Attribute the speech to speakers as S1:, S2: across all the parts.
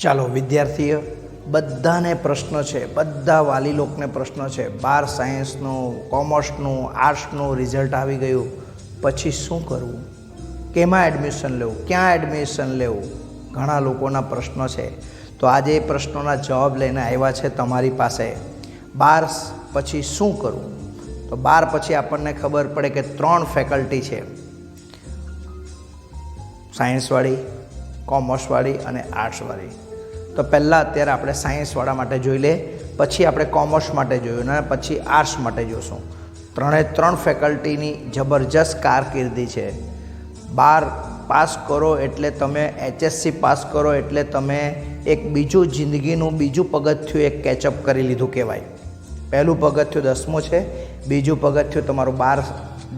S1: ચાલો, વિદ્યાર્થીઓ, બધાને પ્રશ્ન છે, બધા વાલી લોકને પ્રશ્ન છે. બાર સાયન્સનું, કોમર્સનું, આર્ટ્સનું રિઝલ્ટ આવી ગયું. પછી શું કરવું? કેમાં એડમિશન લેવું? ક્યાં એડમિશન લેવું? ઘણા લોકોના પ્રશ્નો છે. તો આજે એ પ્રશ્નોના જવાબ લઈને આવ્યા છે તમારી પાસે. બાર પછી શું કરવું? તો બાર પછી આપણને ખબર પડે કે ત્રણ ફેકલ્ટી છે. સાયન્સવાળી કોમર્સવાળી અને આર્ટ્સવાળી તો પહેલાં અત્યારે આપણે સાયન્સવાળા માટે જોઈ લે પછી આપણે કોમર્સ માટે જોયું અને પછી આર્ટ્સ માટે જોઈશું ત્રણે ત્રણ ફેકલ્ટીની જબરજસ્ત કારકિર્દી છે. બાર પાસ કરો એટલે તમે એચએસસી પાસ કરો એટલે તમે એક બીજું જિંદગીનું બીજું પગથિયું એક કેચઅપ કરી લીધું કહેવાય. પહેલું પગથિયું દસમું છે, બીજું પગથિયું તમારું બાર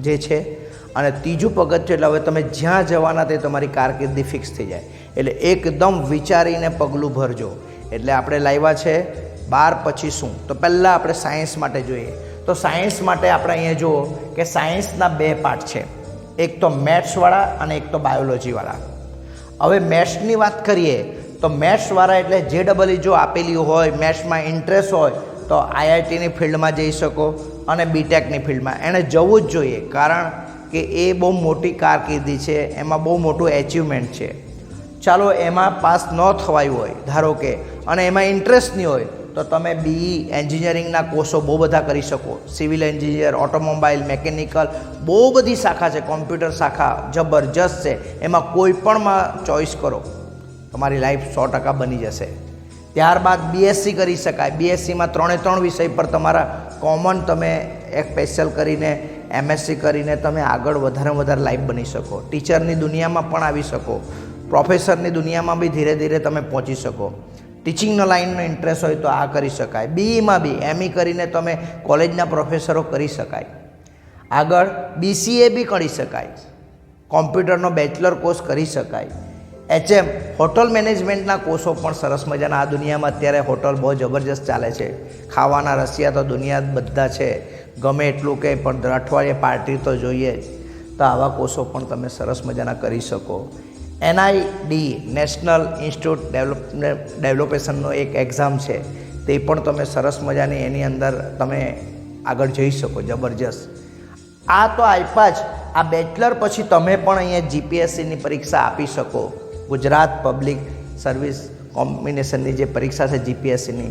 S1: જે છે અને ત્રીજું પગથિયું એટલે હવે તમે જ્યાં જવાના તે તમારી કારકિર્દી ફિક્સ થઈ જાય. એટલે એકદમ વિચારીને પગલું ભરજો. એટલે આપણે લાવ્યા છે, બાર પછી શું? તો પહેલાં આપણે સાયન્સ માટે જોઈએ. તો સાયન્સ માટે આપણે અહીંયા જુઓ કે સાયન્સના બે પાર્ટ છે. એક તો મેથ્સવાળા અને એક તો બાયોલોજીવાળા હવે મેથ્સની વાત કરીએ, તો મેથ્સવાળા એટલે જે ડબલ જો આપેલી હોય મેથ્સમાં ઇન્ટરેસ્ટ હોય, તો આઈઆઈટીની ફિલ્ડમાં જઈ શકો અને બીટેકની ફિલ્ડમાં એણે જવું જ જોઈએ. કારણ કે એ બહુ મોટી કારકિર્દી છે, એમાં બહુ મોટું એચિવમેન્ટ છે. ચાલો એમાં પાસ ન થવાયું હોય, ધારો કે, અને એમાં ઇન્ટરેસ્ટ નહીં હોય, તો તમે બીઈ એન્જિનિયરિંગના કોર્સો બહુ બધા કરી શકો. સિવિલ એન્જિનિયર ઓટોમોબાઈલ મેકેનિકલ બહુ બધી શાખા છે કોમ્પ્યુટર શાખા જબરજસ્ત છે. એમાં કોઈ પણમાં ચોઈસ કરો, તમારી લાઈફ સો ટકા બની જશે. ત્યારબાદ બીએસસી કરી શકાય. બીએસસીમાં ત્રણે ત્રણ વિષય પર તમારા કોમન તમે એક સ્પેશિયલ કરીને એમએસસી કરીને તમે આગળ વધારે વધારે લાઈફ બની શકો. ટીચરની દુનિયામાં પણ આવી શકો. પ્રોફેસરની દુનિયામાં બી ધીરે ધીરે તમે પહોંચી શકો. ટીચિંગનો લાઈનનો ઇન્ટરેસ્ટ હોય તો આ કરી શકાય. બીઈમાં બી એમઈ કરીને તમે કોલેજના પ્રોફેસરો કરી શકાય. આગળ બીસીએ બી કરી શકાય. કોમ્પ્યુટરનો બેચલર કોર્સ કરી શકાય. એચએમ હોટલ મેનેજમેન્ટના કોર્સો પણ સરસ મજાના. આ દુનિયામાં અત્યારે હોટલ બહુ જબરજસ્ત ચાલે છે. ખાવાના રસિયા તો દુનિયા બધા છે. ગમે એટલું કે પણ અઠવાડિયે પાર્ટી તો જોઈએ જ. તો આવા કોર્સો પણ તમે સરસ મજાના કરી શકો. એનઆઈડી નેશનલ ઇન્સ્ટિટ્યૂટ ડેવલપ ડેવલપેશનનો એક એક્ઝામ છે. તે પણ તમે સરસ મજાની એની અંદર તમે આગળ જઈ શકો, જબરજસ્ત. આ તો આપ્યા જ. આ બેચલર પછી તમે પણ અહીંયા જીપીએસસીની પરીક્ષા આપી શકો. ગુજરાત પબ્લિક સર્વિસ કોમ્બિનેશનની જે પરીક્ષા છે જીપીએસસીની,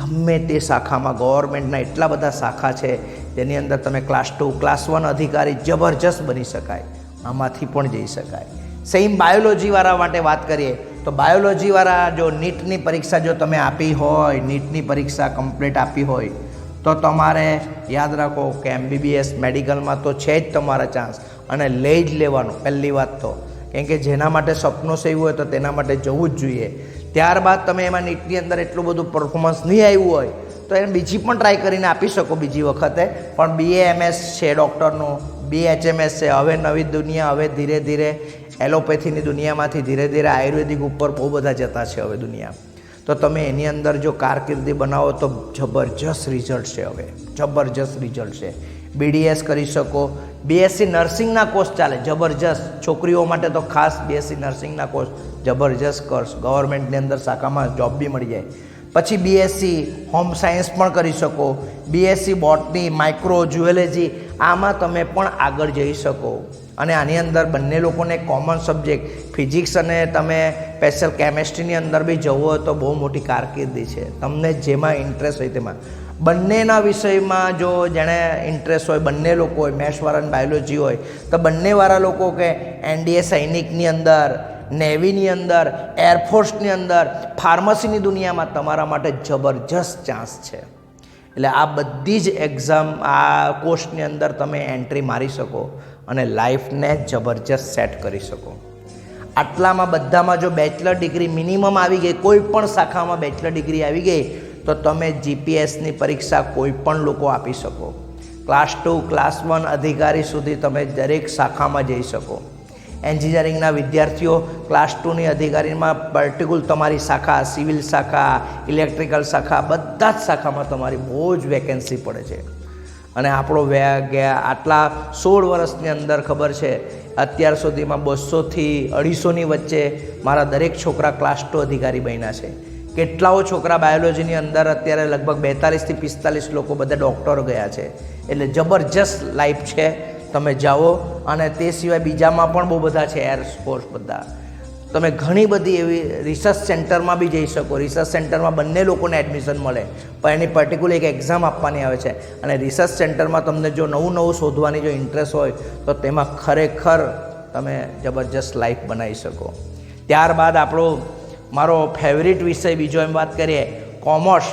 S1: ગમે તે શાખામાં, ગવર્મેન્ટના એટલા બધા શાખા છે, જેની અંદર તમે ક્લાસ ટુ ક્લાસ વન અધિકારી જબરજસ્ત બની શકાય, આમાંથી પણ જઈ શકાય. સેમ બાયોલોજીવાળા માટે વાત કરીએ, તો બાયોલોજીવાળા જો નીટની પરીક્ષા જો તમે આપી હોય, નીટની પરીક્ષા કમ્પ્લીટ આપી હોય, તો તમારે યાદ રાખો કે એમબીબીએસ મેડિકલમાં તો છે જ તમારા ચાન્સ અને લઈ જ લેવાનું, પહેલી વાત તો. કેમ કે જેના માટે સપનું સેવું હોય તો તેના માટે જવું જ જોઈએ. ત્યારબાદ તમે એમાં નીટની અંદર એટલું બધું પરફોર્મન્સ નહીં આવ્યું હોય, તો એને બીજી પણ ટ્રાય કરીને આપી શકો બીજી વખતે. પણ બીએ એમએસ છે ડૉક્ટરનું બી એચએમએસ છે, હવે નવી દુનિયા, હવે ધીરે ધીરે એલોપેથીની દુનિયામાંથી ધીરે ધીરે આયુર્વેદિક ઉપર બહુ બધા જતા છે હવે દુનિયા. તો તમે એની અંદર જો કારકિર્દી બનાવો તો જબરજસ્ત રિઝલ્ટ છે હવે. જબરજસ્ત રિઝલ્ટ છે. બીડીએસ કરી શકો. બીએસસી નર્સિંગના કોર્સ ચાલે. જબરજસ્ત. છોકરીઓ માટે તો ખાસ બીએસસી નર્સિંગના કોર્સ જબરજસ્ત કોર્સ ગવર્મેન્ટની અંદર શાખામાં જોબ બી મળી જાય. પછી બીએસસી હોમ સાયન્સ પણ કરી શકો. બીએસસી બોટની માઇક્રો જ્યુએલોજી આમાં તમે પણ આગળ જઈ શકો. અને આની અંદર બંને લોકોને કોમન સબ્જેક્ટ ફિઝિક્સ અને તમે સ્પેશિયલ કેમેસ્ટ્રીની અંદર બી જવું હોય તો બહુ મોટી કારકિર્દી છે. તમને જેમાં ઇન્ટરેસ્ટ હોય તેમાં. બંનેના વિષયમાં જો જેણે ઇન્ટરેસ્ટ હોય, બંને લોકો હોય મેથ્સવાળા અને બાયોલોજી હોય, તો બંનેવાળા લોકો કે એનડીએ સૈનિકની અંદર, નેવીની અંદર એરફોર્સની અંદર ફાર્મસીની દુનિયામાં તમારા માટે જબરજસ્ત ચાન્સ છે. એટલે આ બધી જ એક્ઝામ આ કોર્સની અંદર તમે એન્ટ્રી મારી શકો અને લાઈફને જબરજસ્ત સેટ કરી શકો. આટલામાં બધામાં જો બેચલર ડિગ્રી મિનિમમ આવી ગઈ, કોઈ પણ શાખામાં બેચલર ડિગ્રી આવી ગઈ તો તમે જીપીએસની પરીક્ષા કોઈ પણ લોકો આપી શકો. ક્લાસ ટુ ક્લાસ વન અધિકારી સુધી તમે દરેક શાખામાં જઈ શકો. એન્જિનિયરિંગના વિદ્યાર્થીઓ ક્લાસ ટુની અધિકારીમાં પર્ટિક્યુલર તમારી શાખા સિવિલ શાખા ઇલેક્ટ્રિકલ શાખા, બધા જ શાખામાં તમારી બહુ જ વેકેન્સી પડે છે. અને આપણો ગયા આટલા સોળ વર્ષની અંદર ખબર છે, અત્યાર સુધીમાં બસોથી અઢીસોની વચ્ચે મારા દરેક છોકરા ક્લાસ ટુ અધિકારી બન્યા છે. કેટલાઓ છોકરા બાયોલોજીની અંદર અત્યારે લગભગ બેતાલીસથી પિસ્તાલીસ લોકો બધા ડૉક્ટરો ગયા છે. એટલે જબરજસ્ત લાઈફ છે. તમે જાઓ અને તે સિવાય બીજામાં પણ બહુ બધા છે એર સ્પોર્ટ્સ બધા. તમે ઘણી બધી એવી રિસર્ચ સેન્ટરમાં બી જઈ શકો. રિસર્ચ સેન્ટરમાં બંને લોકોને એડમિશન મળે. પણ એની પર્ટિક્યુલર એક એક્ઝામ આપવાની આવે છે. અને રિસર્ચ સેન્ટરમાં તમને જો નવું નવું શોધવાની જો ઇન્ટરેસ્ટ હોય, તો તેમાં ખરેખર તમે જબરજસ્ત લાઈફ બનાવી શકો. ત્યારબાદ આપણો મારો ફેવરિટ વિષય બીજો એમ વાત કરીએ કોમર્સ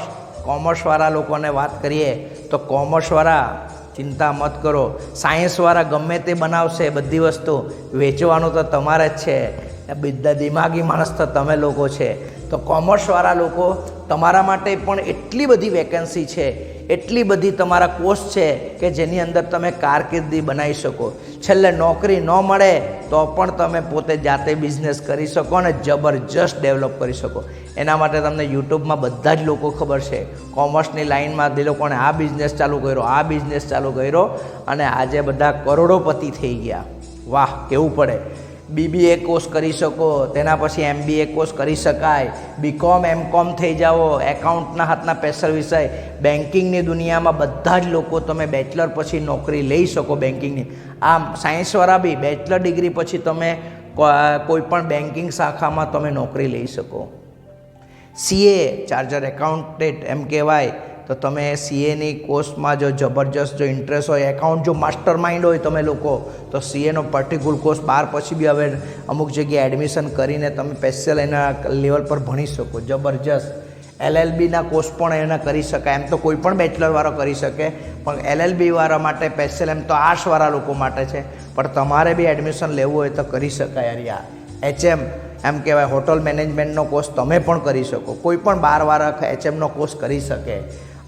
S1: કોમર્સવાળા લોકોને વાત કરીએ, તો કોમર્સવાળા ચિંતા મત કરો. સાયન્સવાળા ગમે તે બનાવશે, બધી વસ્તુ વેચવાનું તો તમારે જ છે. બધા દિમાગી માણસ તો તમે લોકો છે. તો કોમર્સવાળા લોકો તમારા માટે પણ એટલી બધી વેકેન્સી છે એટલી બધી તમારા કોર્સ છે કે જેની અંદર તમે કારકિર્દી બનાવી શકો. છેલ્લે નોકરી ન મળે તો પણ તમે પોતે જાતે બિઝનેસ કરી શકો અને જબરજસ્ત ડેવલપ કરી શકો. એના માટે તમને યુટ્યુબમાં બધા જ લોકો ખબર છે. કોમર્સની લાઇનમાં તે લોકોને આ બિઝનેસ ચાલુ કર્યો, આ બિઝનેસ ચાલુ કર્યો અને આજે બધા કરોડોપતિ થઈ ગયા. વાહ, કેવું પડે. બીબીએ કોર્સ કરી શકો, તેના પછી એમબીએ કોર્સ કરી શકાય. બીકોમ એમકોમ થઈ જાઓ એકાઉન્ટના હાથના પેશર વિષય બેન્કિંગની દુનિયામાં બધા જ લોકો તમે બેચલર પછી નોકરી લઈ શકો બેન્કિંગની આમ સાયન્સવાળા બી બેચલર ડિગ્રી પછી તમે કો- કોઈ પણ બેન્કિંગ શાખામાં તમે નોકરી લઈ શકો. સીએ ચાર્જર એકાઉન્ટેડ એમ કહેવાય. તો તમે સીએની કોર્સમાં જો જબરજસ્ત જો ઇન્ટરેસ્ટ હોય એકાઉન્ટ જો માસ્ટર માઇન્ડ હોય તમે લોકો, તો સીએનો પર્ટિક્યુલર કોર્સ બાર પછી બી હવે અમુક જગ્યાએ એડમિશન કરીને તમે સ્પેશિયલ એના લેવલ પર ભણી શકો. જબરજસ્ત. એલએલબીના કોર્સ પણ એના કરી શકાય. એમ તો કોઈ પણ બેચલરવાળો કરી શકે, પણ એલએલબીવાળા માટે સ્પેશિયલ એમ તો આર્ટ્સવાળા લોકો માટે છે. પણ તમારે બી એડમિશન લેવું હોય તો કરી શકાય યાર. એચએમ એમ કહેવાય હોટલ મેનેજમેન્ટનો કોર્સ તમે પણ કરી શકો. કોઈ પણ બાર વાળા એચએમનો કોર્સ કરી શકે.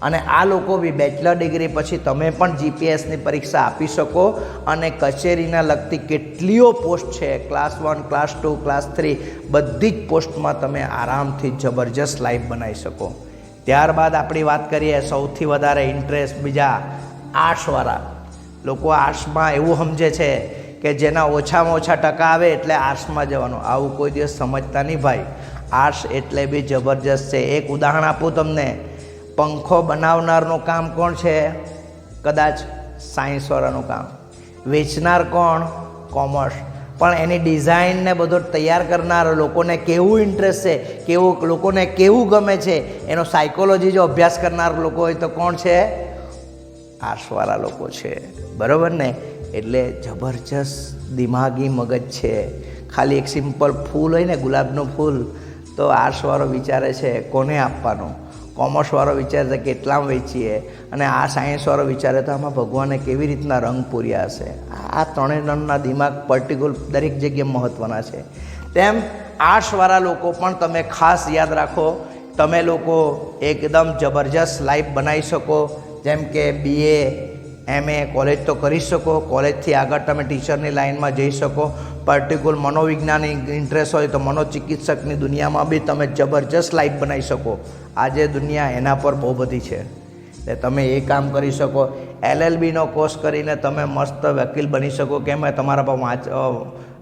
S1: અને આ લોકો બી બેચલર ડિગ્રી પછી તમે પણ જીપીએસની પરીક્ષા આપી શકો અને કચેરીના લગતી કેટલીઓ પોસ્ટ છે class one class two class three બધી જ પોસ્ટમાં તમે આરામથી જબરજસ્ત લાઈફ બનાવી શકો. ત્યારબાદ આપણી વાત કરીએ સૌથી વધારે ઇન્ટરેસ્ટ બીજા આર્ટ્સવાળા લોકો આર્ટ્સમાં એવું સમજે છે કે જેના ઓછામાં ઓછા ટકા આવે એટલે આર્ટ્સમાં જવાનું. આવું કોઈ દિવસ સમજતા નહીં ભાઈ. આર્ટ્સ એટલે બી જબરજસ્ત છે. એક ઉદાહરણ આપું તમને. પંખો બનાવનારનું કામ કોણ છે? કદાચ સાયન્સવાળાનું કામ. વેચનાર કોણ? કોમર્સ. પણ એની ડિઝાઇન ને બધું તૈયાર કરનાર લોકોને કેવું ઇન્ટરેસ્ટ છે? કેવું લોકોને કેવું ગમે છે? એનો સાયકોલોજી જો અભ્યાસ કરનાર લોકો હોય તો કોણ છે? આર્ટ્સવાળા લોકો છે. બરાબર ને? એટલે જબરજસ્ત દિમાગી મગજ છે. ખાલી એક સિમ્પલ ફૂલ હોય ને, ગુલાબનું ફૂલ, તો આર્ટ્સવાળો વિચારે છે કોને આપવાનું? કોમર્સવાળો વિચારે તો કેટલામાં વેચીએ? અને આ સાયન્સવાળો વિચારે તો આમાં ભગવાને કેવી રીતના રંગ પૂર્યા હશે? આ ત્રણેય રંગના દિમાગ પર્ટિક્યુલર દરેક જગ્યાએ મહત્ત્વના છે. તેમ આર્ટ્સવાળા લોકો પણ તમે ખાસ યાદ રાખો, તમે લોકો એકદમ જબરજસ્ત લાઈફ બનાવી શકો. જેમ કે બીએ એમએ કોલેજ તો કરી શકો. કોલેજથી આગળ તમે ટીચરની લાઇનમાં જઈ શકો. પર્ટિક્યુલર મનોવિજ્ઞાનની ઇન્ટરેસ્ટ હોય તો મનોચિકિત્સકની દુનિયામાં બી તમે જબરજસ્ત લાઈફ બનાવી શકો. આજે દુનિયા એના પર બહુ બધી છે. એટલે તમે એ કામ કરી શકો. એલએલબીનો કોર્સ કરીને તમે મસ્ત વકીલ બની શકો. કેમ તમારા પર વાંચ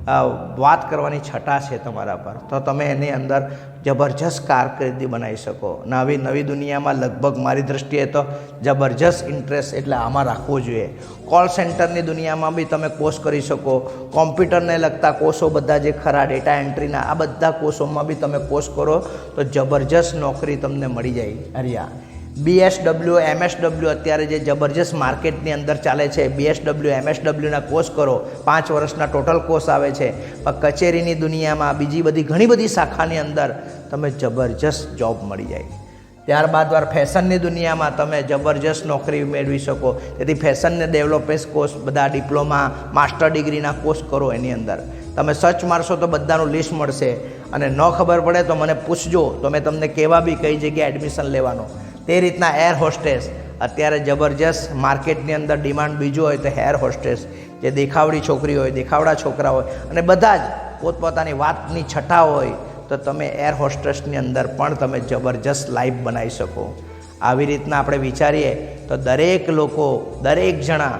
S1: વાત કરવાની છટા છે તમારા પર, તો તમે એની અંદર જબરજસ્ત કારકિર્દી બનાવી શકો. નવી નવી દુનિયામાં લગભગ મારી દૃષ્ટિએ તો જબરજસ્ત ઇન્ટરેસ્ટ એટલે આમાં રાખવો જોઈએ. કોલ સેન્ટરની દુનિયામાં બી તમે કોર્સ કરી શકો. કોમ્પ્યુટરને લગતા કોર્સો બધા જે ખરા ડેટા એન્ટ્રીના આ બધા કોર્સોમાં બી તમે કોર્સ કરો, તો જબરજસ્ત નોકરી તમને મળી જાય. હરિયા બીએસડબલ્યુ એમએસડબલ્યુ અત્યારે જે જબરજસ્ત માર્કેટની અંદર ચાલે છે બીએસડબલ્યુ એમએસડબલ્યુના કોર્સ કરો. પાંચ વર્ષના ટોટલ કોર્સ આવે છે. પણ કચેરીની દુનિયામાં બીજી બધી ઘણી બધી શાખાની અંદર તમે જબરજસ્ત જોબ મળી જાય. ત્યારબાદ વાર ફેશનની દુનિયામાં તમે જબરજસ્ત નોકરી મેળવી શકો. તેથી ફેશનને ડેવલપમેન્ટ કોર્સ બધા ડિપ્લોમા માસ્ટર ડિગ્રીના કોર્સ કરો એની અંદર. તમે સર્ચ મારશો તો બધાનું લિસ્ટ મળશે. અને ન ખબર પડે તો મને પૂછજો. તો મેં તમને કેવા બી કઈ જગ્યાએ એડમિશન લેવાનું. તે રીતના એર હોસ્ટેસ અત્યારે જબરજસ્ત માર્કેટની અંદર ડિમાન્ડ બીજું હોય તો હેર હોસ્ટેસ જે દેખાવડી છોકરી હોય, દેખાવડા છોકરા હોય, અને બધા જ પોતપોતાની વાતની છઠ્ઠા હોય, તો તમે એર હોસ્ટેસની અંદર પણ તમે જબરજસ્ત લાઈફ બનાવી શકો. આવી રીતના આપણે વિચારીએ તો દરેક લોકો, દરેક જણા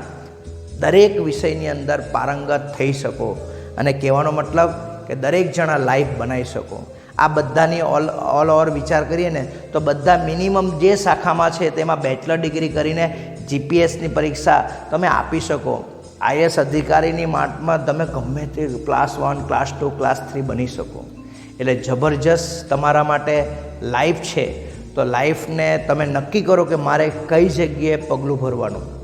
S1: દરેક વિષયની અંદર પારંગત થઈ શકો. અને કહેવાનો મતલબ કે દરેક જણા લાઈફ બનાવી શકો. આ બધાની ઓલ ઓલ ઓવર વિચાર કરીએ ને તો બધા મિનિમમ જે શાખામાં છે તેમાં બેચલર ડિગ્રી કરીને જીપીએસની પરીક્ષા તમે આપી શકો. આઈએસ અધિકારીની માટમાં તમે ગમે તે class one, class two, class three બની શકો. એટલે જબરજસ્ત તમારા માટે લાઈફ છે. તો લાઈફને તમે નક્કી કરો કે મારે કઈ જગ્યાએ પગલું ભરવાનું.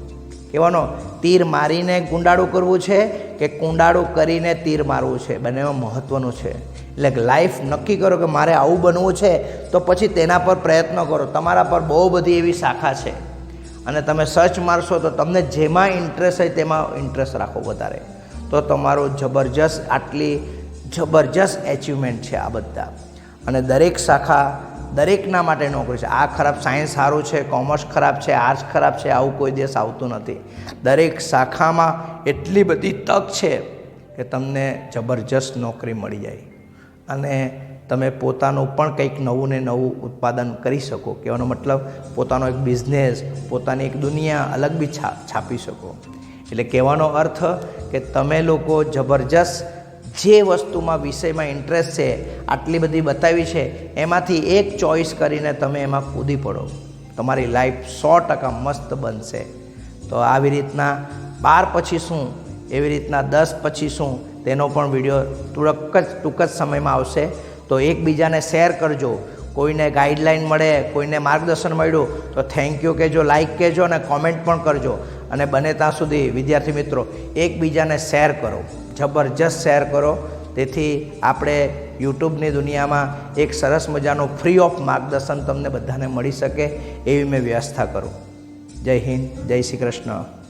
S1: કહેવાનો, તીર મારીને કુંડાળું કરવું છે કે કુંડાળું કરીને તીર મારવું છે? બંનેમાં મહત્ત્વનું છે. એટલે લાઈફ નક્કી કરો કે મારે આવું બનવું છે, તો પછી તેના પર પ્રયત્ન કરો. તમારા પર બહુ બધી એવી શાખા છે. અને તમે સર્ચ મારશો તો તમને જેમાં ઇન્ટરેસ્ટ હોય તેમાં ઇન્ટરેસ્ટ રાખો વધારે. તો તમારું જબરજસ્ત, આટલી જબરજસ્ત એચિવમેન્ટ છે આ બધા. અને દરેક શાખા દરેકના માટે નોકરી છે. આ ખરાબ સાયન્સ સારું છે કોમર્સ ખરાબ છે આર્ટ્સ ખરાબ છે, આવું કોઈ દેશ આવતું નથી. દરેક શાખામાં એટલી બધી તક છે કે તમને જબરજસ્ત નોકરી મળી જાય. અને તમે પોતાનું પણ કંઈક નવું ને નવું ઉત્પાદન કરી શકો. કહેવાનો મતલબ પોતાનો એક બિઝનેસ પોતાની એક દુનિયા અલગ બી છાપી શકો. એટલે કહેવાનો અર્થ કે તમે લોકો જબરજસ્ત જે વસ્તુમાં વિષયમાં ઇન્ટરેસ્ટ છે, આટલી બધી બતાવી છે, એમાંથી એક ચોઈસ કરીને તમે એમાં કૂદી પડો. તમારી લાઈફ સો ટકા મસ્ત બનશે. તો આવી રીતના બાર પછી શું, એવી રીતના દસ પછી શું, તેનો પણ વીડિયો તુરક જ, ટૂંક જ સમયમાં આવશે. તો એકબીજાને શેર કરજો. કોઈને ગાઈડલાઈન મળે, કોઈને માર્ગદર્શન મળ્યું, તો થેન્ક યુ કહેજો લાઈક કહેજો અને કોમેન્ટ પણ કરજો. અને બને ત્યાં સુધી, વિદ્યાર્થી મિત્રો, એકબીજાને શેર કરો. જબરજસ્ત શેર કરો. તેથી આપણે યુટ્યુબની દુનિયામાં એક સરસ મજાનું ફ્રી ઓફ માર્ગદર્શન તમને બધાને મળી શકે એવી મેં વ્યવસ્થા કરું. જય હિન્દ, જય શ્રી કૃષ્ણ.